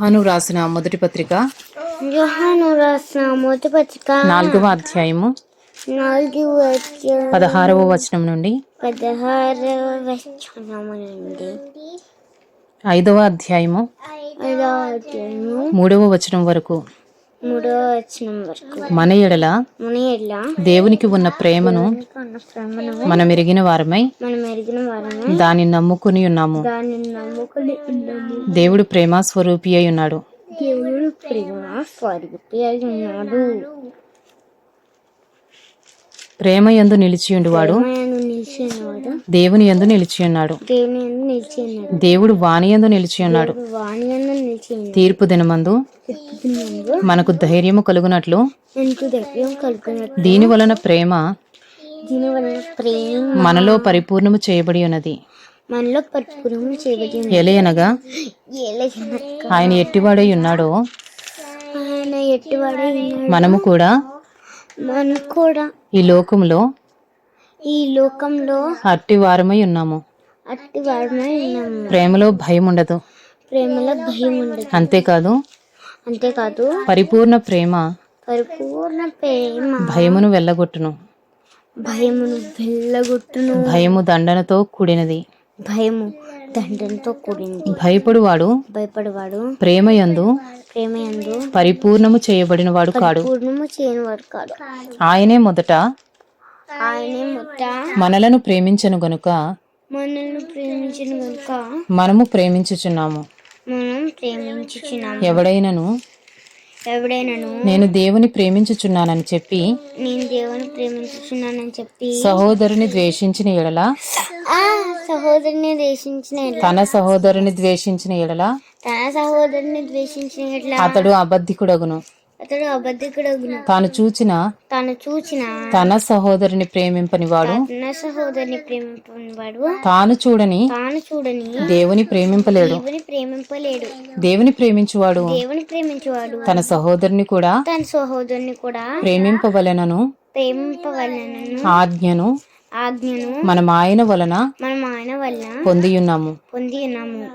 యోహాను రాసిన మొదటి పత్రిక. యోహాను రాసిన మొదటి పత్రిక. నాలుగవ అధ్యాయము. నాలుగు వచ్చే పదహారవ వచనం నుండి. పదహారవ వచనము నుండి. ఐదవ అధ్యాయము. ఐదవ అధ్యాయము. మూడవ వచనం వరకు. వచనం వరకు. మన ఎడల మన ఎడ్ల దేవునికి ఉన్న ప్రేమను మనం ఎరిగిన వారమై మనం ఎరిగిన వారము దాన్ని నమ్ముకుని ఉన్నాము. దాన్ని నమ్ముకుని ఉన్నాము. దేవుడు ప్రేమ స్వరూపి అయి ఉన్నాడు. దేవుడు ప్రేమ స్వరూపి అయి ఉన్నాడు. ప్రేమ యందు నిలిచి ఉన్నాడు దేవుని యందు నిలిచి ఉన్నాడు దేవుడు వాణి యందు నిలిచి ఉన్నాడు తీర్పు దినమందు మనకు ధైర్యము కలుగునట్లు దీని వలన ప్రేమ మనలో పరిపూర్ణము చేయబడి ఉన్నది మనలో చేయబడి. ఎలయనగా ఆయన ఎట్టివాడై ఉన్నాడో ఆయన ఎట్టువాడే. మనము కూడా మనం కూడా ఈ లోకంలో ఈ లోకంలో అట్టి వారమై ఉన్నాము. అట్టి వారమై ఉన్నాము. ప్రేమలో భయం ఉండదు. ప్రేమలో భయం ఉండదు. అంతేకాదు అంతేకాదు పరిపూర్ణ ప్రేమ పరిపూర్ణ ప్రేమ భయమును వెళ్ళగొట్టును. భయమును వెళ్ళగొట్టును. భయము దండనతో కూడినది. భయము దండంతో కూడింది భయపడువాడు భయపడేవాడు ప్రేమయందు ప్రేమ యందు పరిపూర్ణము చేయబడినవాడు కాడు. పూర్ణము చేయని వాడు కాదు ఆయనే మొదట మనలను ప్రేమించను గనుక మనల్ని ప్రేమించిన కనుక మనము ప్రేమించుచున్నాము. మనం ప్రేమించుచున్నాము. ఎవడైనను ఎవడైనాను నేను దేవుని ప్రేమించుచున్నానని చెప్పి నేను దేవుని ప్రేమించుచున్నానని చెప్పి సహోదరుని ద్వేషించిన ఎడల? ఆ సహోదరుని ద్వేషించిన తన సహోదరుని ద్వేషించిన ఎడల? తన సహోదరుని ద్వేషించిన ఎడ్ల. అతడు అబద్ధికుడగును. అతడు అబద్ధికుడగును. తాను చూచిన తాను చూచిన తన సహోదరుని ప్రేమింపని వాడు తన సహోదరుని ప్రేమింపనివాడు తాను చూడని తాను చూడని దేవుని ప్రేమింపలేడు. దేవుని ప్రేమింపలేడు. దేవుని ప్రేమించువాడు దేవుని ప్రేమించేవాడు. తన సహోదరుని కూడా తన సహోదరుని కూడా ప్రేమింపవలెనను ప్రేమింపవలనను ఆజ్ఞను ఆజ్ఞను మనం ఆయన వలన మనం ఆయన వల్ల పొందియున్నాము పొంది ఉన్నాము.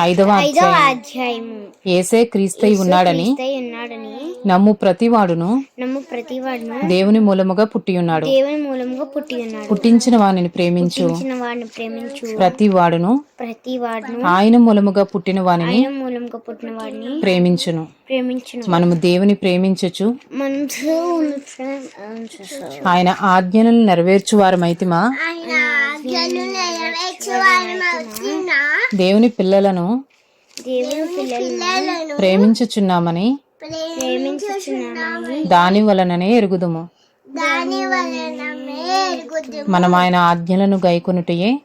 ఐదవ ఐదవ అధ్యాయం అధ్యాయము. ఏసే క్రీస్తై ఉన్నాడని ఉన్నాడని నమ్ము ప్రతివాడును నమ్ము ప్రతివాడును దేవుని మూలముగా పుట్టి ఉన్నాడు. దేవుని మూలముగా పుట్టి ఉన్నాడు. పుట్టించిన వానిని ప్రేమించు. వాడిని ప్రేమించు. ప్రతి వాడును ప్రతి వాడును ఆయన మూలముగా పుట్టిన ఆయన మూలముగా పుట్టిన వాడిని ప్రేమించును. ప్రేమించును. మనము దేవుని ప్రేమించచ్చు మనసు ఆయన ఆజ్ఞలను నెరవేర్చు వారమైతిమా దేవుని పిల్లలను దేవుని పిల్లలను ప్రేమించుచున్నామని ప్రేమించుచున్నామని దాని వలననే ఎరుగుదుము. మనం ఆయన ఆజ్ఞలను గైకొనుటయే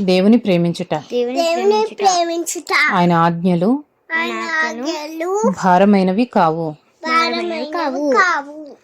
దేవుని ప్రేమించుట. దేవుని ప్రేమించుట. ఆయన ఆజ్ఞలు ఆయన ఆజ్ఞలు భారమైనవి కావు. భారమైనవి కావు.